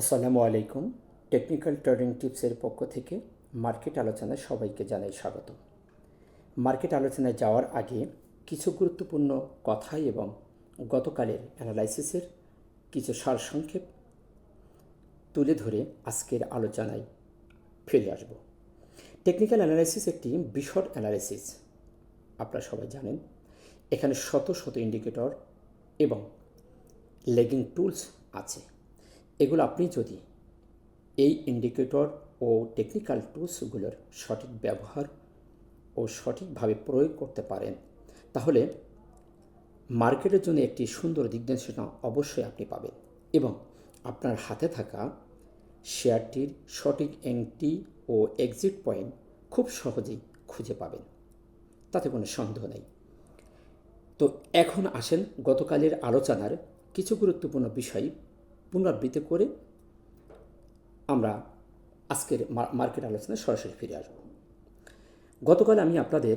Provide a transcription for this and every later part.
আসসালামু আলাইকুম। Technical trading টিপসের পক্ষ থেকে মার্কেট আলোচনায় সবাইকে জানাই স্বাগত মার্কেট আলোচনায় যাওয়ার আগে কিছু গুরুত্বপূর্ণ কথাই এবং গতকালের অ্যানালাইসিসের কিছু সারসংক্ষেপ তুলে ধরে আজকের আলোচনায় ফিরে আসব। টেকনিক্যাল অ্যানালাইসিস একটি বিশদ অ্যানালাইসিস, আপনারা সবাই জানেন। এখানে শত শত ইন্ডিকেটর এবং লেগিং টুলস আছে। এগুলো আপনি যদি এই ইন্ডিকেটর ও টেকনিক্যাল টুলসগুলোর সঠিক ব্যবহার ও সঠিকভাবে প্রয়োগ করতে পারেন, তাহলে মার্কেটের জন্য একটি সুন্দর দিক নির্দেশনা অবশ্যই আপনি পাবেন এবং আপনার হাতে থাকা শেয়ারটির সঠিক এন্ট্রি ও এক্সিট পয়েন্ট খুব সহজেই খুঁজে পাবেন, তাতে কোনো সন্দেহ নেই। তো এখন আসেন গতকালের আলোচনার কিছু গুরুত্বপূর্ণ বিষয় পুনরাবৃত্তি করে আমরা আজকের মার্কেট আলোচনায় সরাসরি ফিরে আসব। গতকাল আমি আপনাদের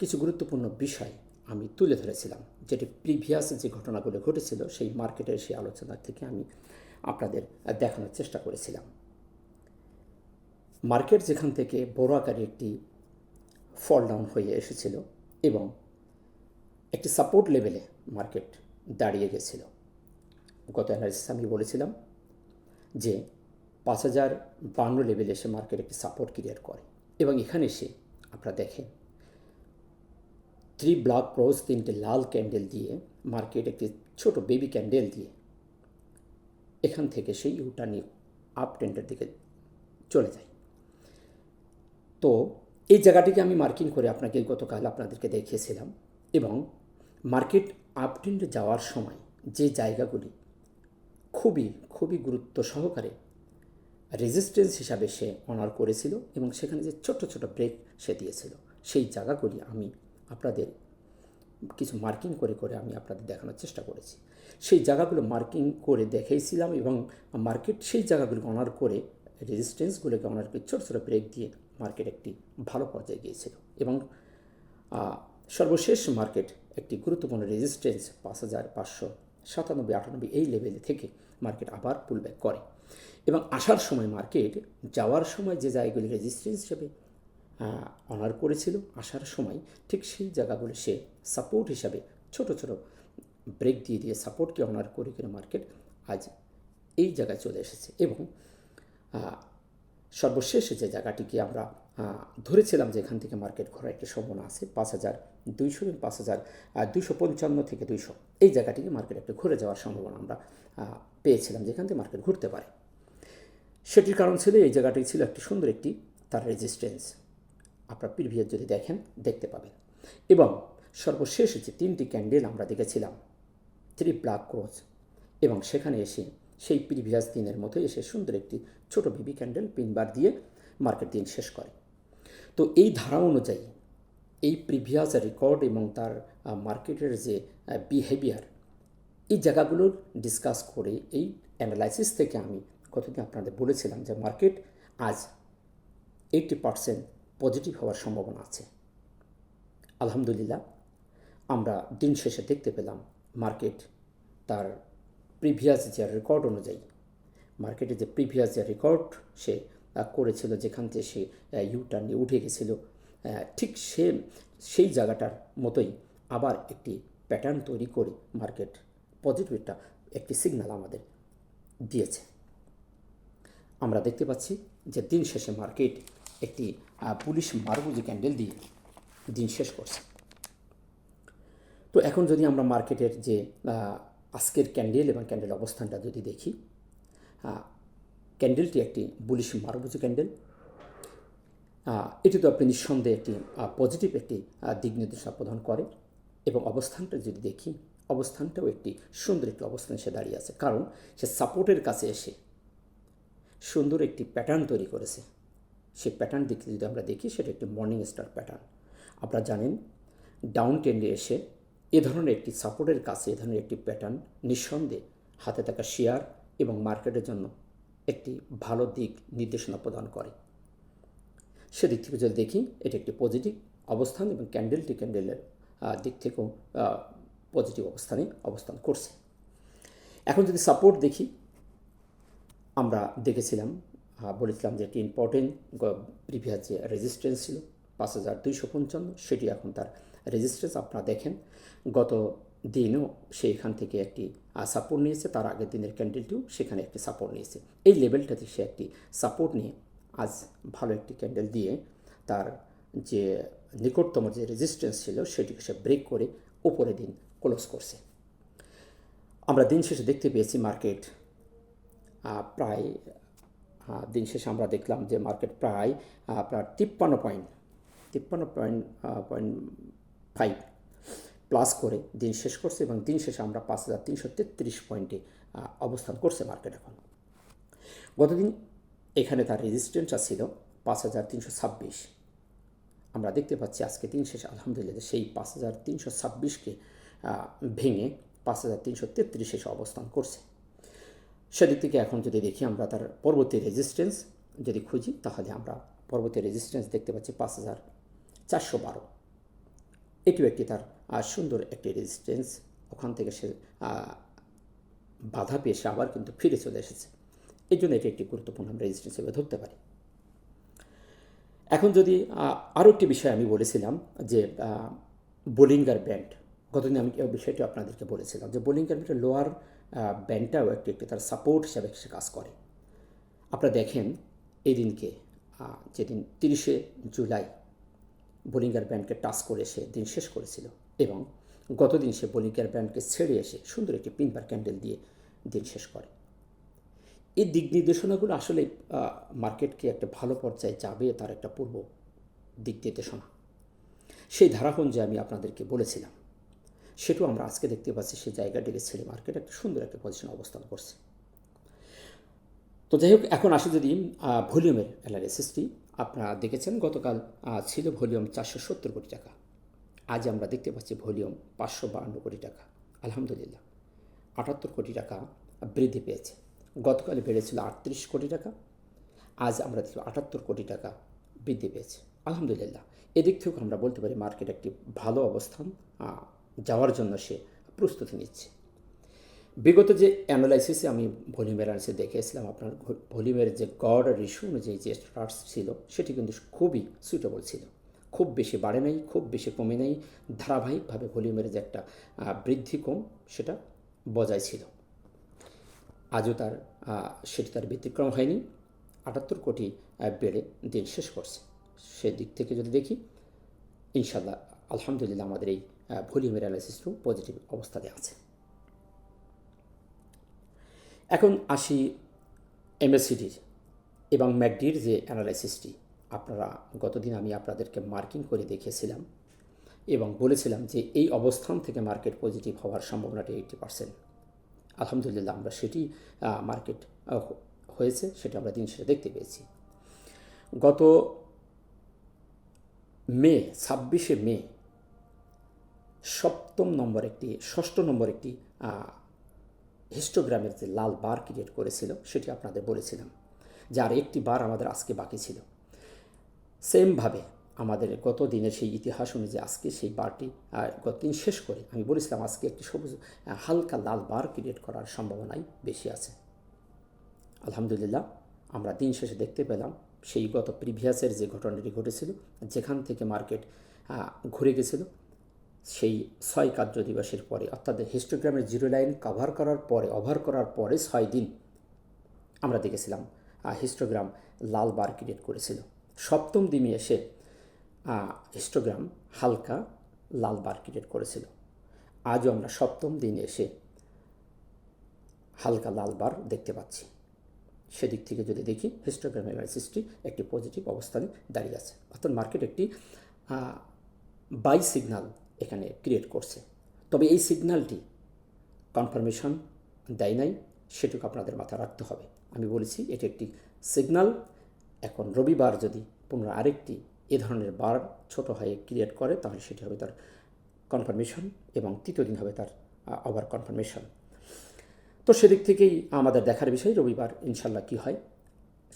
কিছু গুরুত্বপূর্ণ বিষয় আমি তুলে ধরেছিলাম, যেটি প্রিভিয়াস যে ঘটনাগুলো ঘটেছিল সেই মার্কেটের সেই আলোচনা থেকে আমি আপনাদের দেখানোর চেষ্টা করেছিলাম। মার্কেট যেখান থেকে বড় আকারে একটি ফল ডাউন হয়ে এসেছিল এবং একটি সাপোর্ট লেভেলে মার্কেট দাঁড়িয়ে গেছিল। গত অ্যানালিসিস আমি বলেছিলাম যে পাঁচ হাজার বান্ন লেভেলে এসে মার্কেট একটি সাপোর্ট ক্রিয়েট করে। এবং এখানে এসে আপনারা দেখেন থ্রি ব্ল্যাক ক্রস তিনটে লাল ক্যান্ডেল দিয়ে মার্কেট একটি ছোট বেবি ক্যান্ডেল দিয়ে এখান থেকে সেই ইউটার্নি আপ ট্রেন্ডের দিকে চলে যায়। তো এই জায়গাটিকে আমি মার্কিং করে আপনাকে গতকাল আপনাদেরকে দেখিয়েছিলাম এবং মার্কেট আপ ট্রেন্ডে যাওয়ার সময় যে জায়গাগুলি খুবই খুবই গুরুত্ব সহকারে রেজিস্ট্যান্স হিসাবে সে অনার করেছিল এবং সেখানে যে ছোট ছোট ব্রেক সে দিয়েছিল, সেই জায়গাগুলি আমি আপনাদের কিছু মার্কিং করে করে আমি আপনাদের দেখানোর চেষ্টা করেছি। সেই জায়গাগুলো মার্কিং করে দেখিয়েছিলাম এবং মার্কেট সেই জায়গাগুলো অনার করে রেজিস্ট্যান্সগুলোকে অনার করে ছোটো ছোটো ব্রেক দিয়ে মার্কেট একটি ভালো পর্যায়ে গিয়েছিল এবং সর্বশেষ মার্কেট একটি গুরুত্বপূর্ণ রেজিস্ট্যান্স পাঁচ হাজার পাঁচশো সাতানব্বই, আটানব্বই এই লেভেলে থেকে মার্কেট আবার পুলব্যাক করে। এবং আসার সময় মার্কেট যাওয়ার সময় যে জায়গাগুলি রেজিস্ট্যান্স হিসেবে অনার করেছিল, আসার সময় ঠিক সেই জায়গাগুলি সে সাপোর্ট হিসাবে ছোট ছোট ব্রেক দিয়ে দিয়ে সাপোর্টকে অনার করে করে মার্কেট আজ এই জায়গায় চলে এসেছে। এবং সর্বশেষ যে জায়গাটিকে আমরা ধরেছিলাম যে এখান থেকে মার্কেট ঘোরার একটি সম্ভাবনা আছে, পাঁচ হাজার দুইশো এবং পাঁচ হাজার দুইশো পঞ্চান্ন থেকে দুইশো। এই জায়গাটিকে মার্কেট একটু ঘুরে যাওয়ার সম্ভাবনা আমরা পেয়েছিলাম যেখান থেকে মার্কেট ঘুরতে পারে। সেটির কারণ ছিল এই জায়গাটি ছিল একটি সুন্দর একটি তার রেজিস্ট্যান্স আপনার প্রিভিয়াস যদি দেখেন, দেখতে পাবেন। এবং সর্বশেষ যে তিনটি ক্যান্ডেল আমরা দেখেছিলাম থ্রি ব্ল্যাক ক্রোজ এবং সেখানে এসে সেই প্রিভিয়াস দিনের মতো এসে সুন্দর একটি ছোট বেবি ক্যান্ডেল পিনবার দিয়ে মার্কেট দিন শেষ করে। তো এই ধারা অনুযায়ী এই প্রিভিয়াস রেকর্ড এবং তার মার্কেটের যে বিহেভিয়ার এই জায়গাগুলোর ডিসকাস করে এই অ্যানালাইসিস থেকে আমি কতদিন আপনাদের বলেছিলাম যে মার্কেট আজ এইটি পারসেন্ট পজিটিভ হওয়ার সম্ভাবনা আছে। আলহামদুলিল্লাহ, আমরা দিন শেষে দেখতে পেলাম মার্কেট তার প্রিভিয়াস যে রেকর্ড অনুযায়ী মার্কেটে যে প্রিভিয়াস যে রেকর্ড সে করেছিল, যেখান থেকে সে ইউটার্ন নিয়ে উঠে গেছিল। ঠিক সে, সেই জায়গাটার মতোই আবার একটি প্যাটার্ন তৈরি করে মার্কেট পজিটিভটা একটি সিগন্যাল আমাদের দিয়েছে। আমরা দেখতে পাচ্ছি যে দিন শেষে মার্কেট একটি পুলিশ মারবুজি ক্যান্ডেল দিয়ে দিন শেষ করছে। তো এখন যদি আমরা মার্কেটের যে আজকের ক্যান্ডেল এবং ক্যান্ডেল অবস্থানটা যদি দেখি ক্যান্ডেলটি একটি বুলিশ মারবুজি ক্যান্ডেল। এটি তো আপনি নিঃসন্দেহে একটি পজিটিভ একটি দিক নির্দেশনা প্রদান করে এবং অবস্থানটা যদি দেখি, অবস্থানটাও একটি সুন্দর একটি অবস্থানে সে দাঁড়িয়ে আছে। কারণ সে সাপোর্টের কাছে এসে সুন্দর একটি প্যাটার্ন তৈরি করেছে। সেই প্যাটার্ন দিকে যদি আমরা দেখি, সেটা একটি মর্নিং স্টার প্যাটার্ন আপনারা জানেন ডাউন টেন্ডে এসে এ ধরনের একটি সাপোর্টের কাছে এ ধরনের একটি প্যাটার্ন নিঃসন্দেহে হাতে থাকা শেয়ার এবং মার্কেটের জন্য একটি ভালো দিক নির্দেশনা প্রদান করে। সেদিক থেকে যদি দেখি, এটি একটি পজিটিভ অবস্থান এবং ক্যান্ডেলটি ক্যান্ডেলের দিক থেকেও পজিটিভ অবস্থানে অবস্থান করছে। এখন যদি সাপোর্ট দেখি, আমরা দেখেছিলাম বলেছিলাম যে একটি ইম্পর্টেন্ট প্রিভিয়াস যে রেজিস্ট্যান্স ছিল, পাঁচ হাজার দুইশো পঞ্চান্ন, সেটি এখন তার রেজিস্ট্যান্স আপনারা দেখেন, গত দিনও সে এখান থেকে একটি সাপোর্ট নিয়েছে, তার আগের দিনের ক্যান্ডেলটিও সেখানে একটি সাপোর্ট নিয়েছে। এই লেভেলটাতে সে একটি সাপোর্ট নিয়ে আজ ভালো একটি ক্যান্ডেল দিয়ে তার যে নিকটতম যে রেজিস্ট্যান্স ছিল, সেটিকে সে ব্রেক করে উপরে দিন ক্লোজ করছে। আমরা দিন শেষে দেখতে পেয়েছি মার্কেট প্রায় দিন শেষে আমরা দেখলাম যে মার্কেট প্রায় আপনার তিপ্পান্ন পয়েন্ট তিপ্পান্ন পয়েন্ট পয়েন্ট ফাইভ প্লাস করে দিন শেষ করছে এবং দিন শেষে আমরা পাঁচ হাজার তিনশো তেত্রিশ পয়েন্টে অবস্থান করছে মার্কেট এখন। গতদিন এখানে তার রেজিস্ট্যান্সটা ছিল পাঁচ হাজার তিনশো ছাব্বিশ। আমরা দেখতে পাচ্ছি আজকে দিন শেষে আলহামদুলিল্লাহ সেই পাঁচ হাজার তিনশো ছাব্বিশকে ভেঙে পাঁচ হাজার তিনশো তেত্রিশে অবস্থান করছে। সেদিক থেকে এখন যদি দেখি আমরা তার পরবর্তী রেজিস্ট্যান্স যদি খুঁজি, তাহলে আমরা পরবর্তী রেজিস্ট্যান্স দেখতে পাচ্ছি পাঁচ হাজার চারশো বারো। এটিও একটি তার সুন্দর একটি রেজিস্ট্যান্স ওখান থেকে সে বাধা পেয়ে সে আবার কিন্তু ফিরে চলে এসেছে। এই জন্য এটি একটি গুরুত্বপূর্ণ আমরা রেজিস্ট্যান্স হিসেবে ধরতে পারি। এখন যদি আরও একটি বিষয় আমি বলেছিলাম যে বোলিঙ্গার ব্যান্ড গতদিন আমি বিষয়টি আপনাদেরকে বলেছিলাম যে বোলিঙ্গার ব্যান্ডের লোয়ার ব্যান্ডটাও একটি একটি তার সাপোর্ট হিসাবে সে কাজ করে। আপনারা দেখেন এই দিনকে যেদিন তিরিশে জুলাই বোলিঙ্গার ব্যান্ডকে টাচ করে সে দিন শেষ করেছিল। এবং গতদিন সে বোলিঙ্গার ব্যান্ডকে ছেড়ে এসে সুন্দর একটি পিনবার ক্যান্ডেল দিয়ে দিন শেষ করে। এই দিক নির্দেশনাগুলো আসলে মার্কেটকে একটা ভালো পর্যায়ে যাবে তার একটা পূর্ব দিক নির্দেশনা। সেই ধারাপুঞ্জে আমি আপনাদেরকে বলেছিলাম, সেটাও আমরা আজকে দেখতে পাচ্ছি, সেই জায়গাটিকে ছেড়ে মার্কেট একটা সুন্দর একটা পজিশন অবস্থান করছে। তো যাই হোক, এখন আসি যদি ভলিউমের অ্যানালিসিসটি আপনারা দেখেছেন গতকাল ছিল ভলিউম চারশো সত্তর কোটি টাকা। আজ আমরা দেখতে পাচ্ছি ভলিউম পাঁচশো বাহান্ন কোটি টাকা। আলহামদুলিল্লাহ। আটাত্তর কোটি টাকা বৃদ্ধি পেয়েছে। গতকাল বেড়েছিল আটত্রিশ কোটি টাকা। আজ আমরা দেখি আটাত্তর কোটি টাকা বৃদ্ধি পেয়েছে। আলহামদুলিল্লাহ। এদিক থেকেও আমরা বলতে পারি মার্কেট একটি ভালো অবস্থান যাওয়ার জন্য সে প্রস্তুতি নিচ্ছে। বিগত যে অ্যানালাইসিসে আমি ভলিউমের অ্যানালিসিস দেখেছিলাম, আপনার ভলিউমের যে গড ইস্যু অনুযায়ী যে স্টার্টস ছিল, সেটি কিন্তু খুবই সুইটেবল ছিল। খুব বেশি বাড়ে নাই, খুব বেশি কমে নাই, ধারাবাহিকভাবে ভলিউমের যে একটা বৃদ্ধি কম, সেটা বজায় ছিল। আজও তার সেটি তার ব্যতিক্রম হয়নি। আটাত্তর কোটি বেড়ে দিন শেষ করছে। সেদিক থেকে যদি দেখি ইনশাল্লাহ আলহামদুলিল্লাহ আমাদের এই ভলিউমের অ্যানালাইসিসটাও পজিটিভ অবস্থাতে আছে। এখন আসি এমএসসিডির এবং ম্যাকডির যে অ্যানালাইসিসটি আপনারা, গতদিন আমি আপনাদেরকে মার্কিং করে দেখিয়েছিলাম এবং বলেছিলাম যে এই অবস্থান থেকে মার্কেট পজিটিভ হওয়ার সম্ভাবনাটি এইটি পার্সেন্ট আলহামদুলিল্লাহ আমরা সেটি মার্কেট হয়েছে, সেটা আমরা দিন শেষে দেখতে পেয়েছি। গত মে, ছাব্বিশে মে, সপ্তম নম্বর একটি, ষষ্ঠ নম্বর একটি হিস্টোগ্রামের যে লাল বার ক্রিয়েট করেছিল, সেটি আপনাদের বলেছিলাম, যার একটি বার আমাদের আজকে বাকি ছিল। সেমভাবে আমাদের গত দিনের সেই ইতিহাস অনুযায়ী আজকে সেই বারটি গত দিন শেষ করে আমি বলেছিলাম আজকে একটি সবুজ হালকা লাল বার ক্রিয়েট করার সম্ভাবনাই বেশি আছে। আলহামদুলিল্লাহ, আমরা দিন শেষে দেখতে পেলাম সেই গত প্রিভিয়াসের যে ঘটনাটি ঘটেছিল, যেখান থেকে মার্কেট ঘুরে গেছিল, সেই ছয় কার্য দিবসের পরে, অর্থাৎ হিস্টোগ্রামের জিরো লাইন কভার করার পরে ওভার করার পরে ছয় দিন আমরা দেখেছিলাম হিস্টোগ্রাম লাল বার ক্রিয়েট করেছিল। সপ্তম দিনে এসে হিস্টোগ্রাম হালকা লাল বার ক্রিয়েট করেছিল। আজও আমরা সপ্তম দিনে এসে হালকা লাল বার দেখতে পাচ্ছি। সেদিক থেকে যদি দেখি হিস্টোগ্রাম অ্যানালিসিসটি একটি পজিটিভ অবস্থানে দাঁড়িয়ে আছে। অর্থাৎ মার্কেট একটি বাই সিগন্যাল এখানে ক্রিয়েট করছে। তবে এই সিগনালটি কনফার্মেশন দেয় নাই, সেটুকু আপনাদের মাথায় রাখতে হবে। আমি বলেছি, এটি একটি সিগন্যাল এখন রবিবার যদি পুনরায় আরেকটি এ ধরনের বার ছোট হয়ে ক্রিয়েট করে, তাহলে সেটি হবে তার কনফার্মেশন এবং তৃতীয় দিন হবে তার ওভার কনফার্মেশন তো সেদিক থেকেই আমাদের দেখার বিষয় রবিবার ইনশাল্লাহ কী হয়?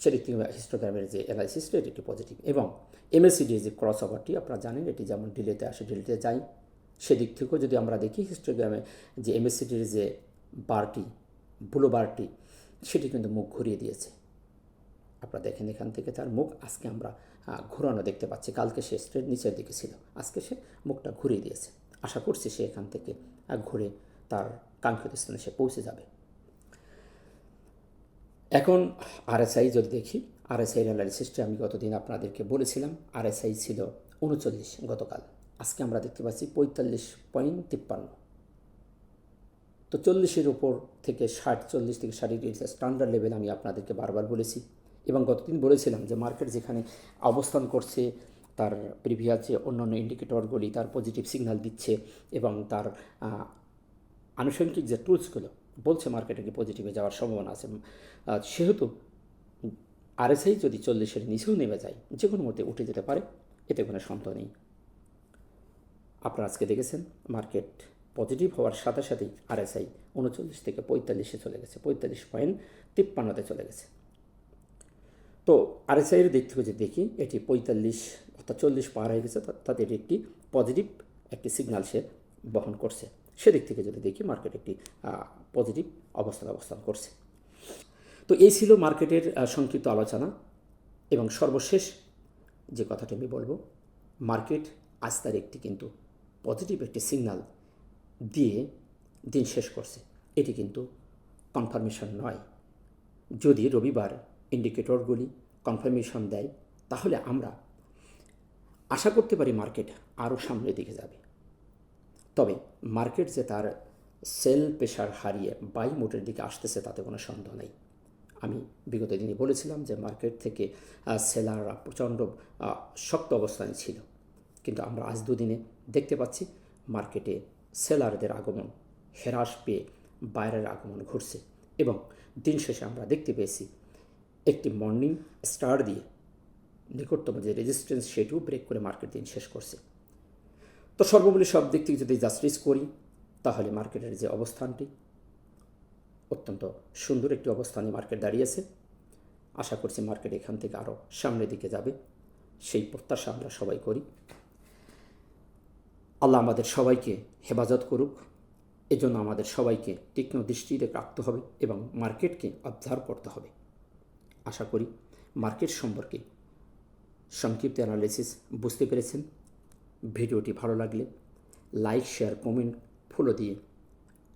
সেদিক থেকে হিস্টোগ্রামের যে অ্যানালাইসিসটা এটি একটি পজিটিভ এবং এমএসিডির যে ক্রস ওভারটি আপনারা জানেন, এটি যেমন ডিলেতে আসে ডিলেতে যায়। সেদিক থেকেও যদি আমরা দেখি হিস্টোগ্রামে যে এমএসিডির যে বারটি ব্লু বারটি সেটি কিন্তু মুখ ঘুরিয়ে দিয়েছে। আপনারা দেখেন এখান থেকে তার মুখ আজকে আমরা ঘোরানো দেখতে পাচ্ছি। কালকে সে স্ট্রেট নিচের দিকে ছিল। আজকে সে মুখটা ঘুরিয়ে দিয়েছে। আশা করছি সে এখান থেকে ঘুরে তার কাঙ্ক্ষিত স্থানে সে পৌঁছে যাবে। এখন আরএসআই যদি দেখি, আরএসআই অ্যানালিসিসটা আমি গতদিন আপনাদেরকে বলেছিলাম, আরএসআই ছিল উনচল্লিশ গতকাল। আজকে আমরা দেখতে পাচ্ছি পঁয়তাল্লিশ পয়েন্ট তিপ্পান্ন। তো চল্লিশের উপর থেকে ষাট, চল্লিশ থেকে ষাট স্ট্যান্ডার্ড লেভেল আমি আপনাদেরকে বারবার বলেছি। এবং গতদিন বলেছিলাম যে মার্কেট যেখানে অবস্থান করছে, তার প্রিভিয়াস যে অন্যান্য ইন্ডিকেটরগুলি তার পজিটিভ সিগন্যাল দিচ্ছে এবং তার আনুষঙ্গিক যে টুলসগুলো বলছে মার্কেটে কি পজিটিভে যাওয়ার সম্ভাবনা আছে। সেহেতু আরএসআই যদি চল্লিশের নিচেও নেমে যায় যে কোনো মতে উঠে যেতে পারে, এতে কোনো সন্দেহ নেই। আপনারা আজকে দেখেছেন মার্কেট পজিটিভ হওয়ার সাথে সাথেই আরএসআই উনচল্লিশ থেকে পঁয়তাল্লিশে চলে গেছে, পঁয়তাল্লিশ পয়েন্ট তিপ্পান্নতে চলে গেছে। তো আরএসআইয়ের দিক থেকে যদি দেখি, এটি পঁয়তাল্লিশ অর্থাৎ চল্লিশ পার হয়ে গেছে তাতে এটি একটি পজিটিভ একটি সিগন্যাল সে বহন করছে। সেদিক থেকে যদি দেখি মার্কেট একটি পজিটিভ অবস্থানে অবস্থান করছে। তো এই ছিল মার্কেটের সংক্ষিপ্ত আলোচনা এবং সর্বশেষ যে কথাটি আমি বলব মার্কেট আজ তার একটি কিন্তু পজিটিভ একটি সিগন্যাল দিয়ে দিন শেষ করছে। এটি কিন্তু কনফার্মেশন নয়। যদি রবিবার ইন্ডিকেটরগুলি কনফার্মেশন দেয়, তাহলে আমরা আশা করতে পারি মার্কেট আরও সামনের দিকে যাবে। তবে মার্কেট যে তার সেল প্রেশার হারিয়ে বাই মোটের দিকে আসতেছে তাতে কোনো সন্দেহ নেই। আমি বিগত দিনে বলেছিলাম যে মার্কেট থেকে সেলাররা প্রচণ্ড শক্ত অবস্থানে ছিল। কিন্তু আমরা আজ দুদিনে দেখতে পাচ্ছি মার্কেটে সেলারদের আগমন, হ্রাস পেয়ে বাইরের আগমন ঘটছে। এবং দিন শেষে আমরা দেখতে পেয়েছি একটি মর্নিং স্টার দিয়ে নিকটতম যে রেজিস্ট্যান্স সেটিও ব্রেক করে মার্কেট দিন শেষ করছে। তো সর্বোপরি সব দিক থেকে যদি জাস্টিস করি, তাহলে মার্কেটের যে অবস্থানটি অত্যন্ত সুন্দর একটি অবস্থানে মার্কেট দাঁড়িয়েছে। আশা করছি মার্কেট এখান থেকে আরও সামনের দিকে যাবে। সেই প্রত্যাশা আমরা সবাই করি। আল্লাহ আমাদের সবাইকে হেফাজত করুক। এজন্য আমাদের সবাইকে তীক্ষ্ণ দৃষ্টিতে রাখতে হবে এবং মার্কেটকে অবজার্ভ করতে হবে। আশা করি মার্কেট সম্পর্কে সংক্ষিপ্ত অ্যানালিসিস বুঝতে পেরেছেন। ভিডিওটি ভালো লাগলে লাইক শেয়ার কমেন্ট ফলো দিয়ে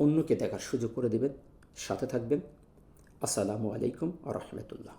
অন্যকে দেখার সুযোগ করে দেবেন। সাথে থাকবেন। আসসালামু আলাইকুম আ রহমতুল্লাহ।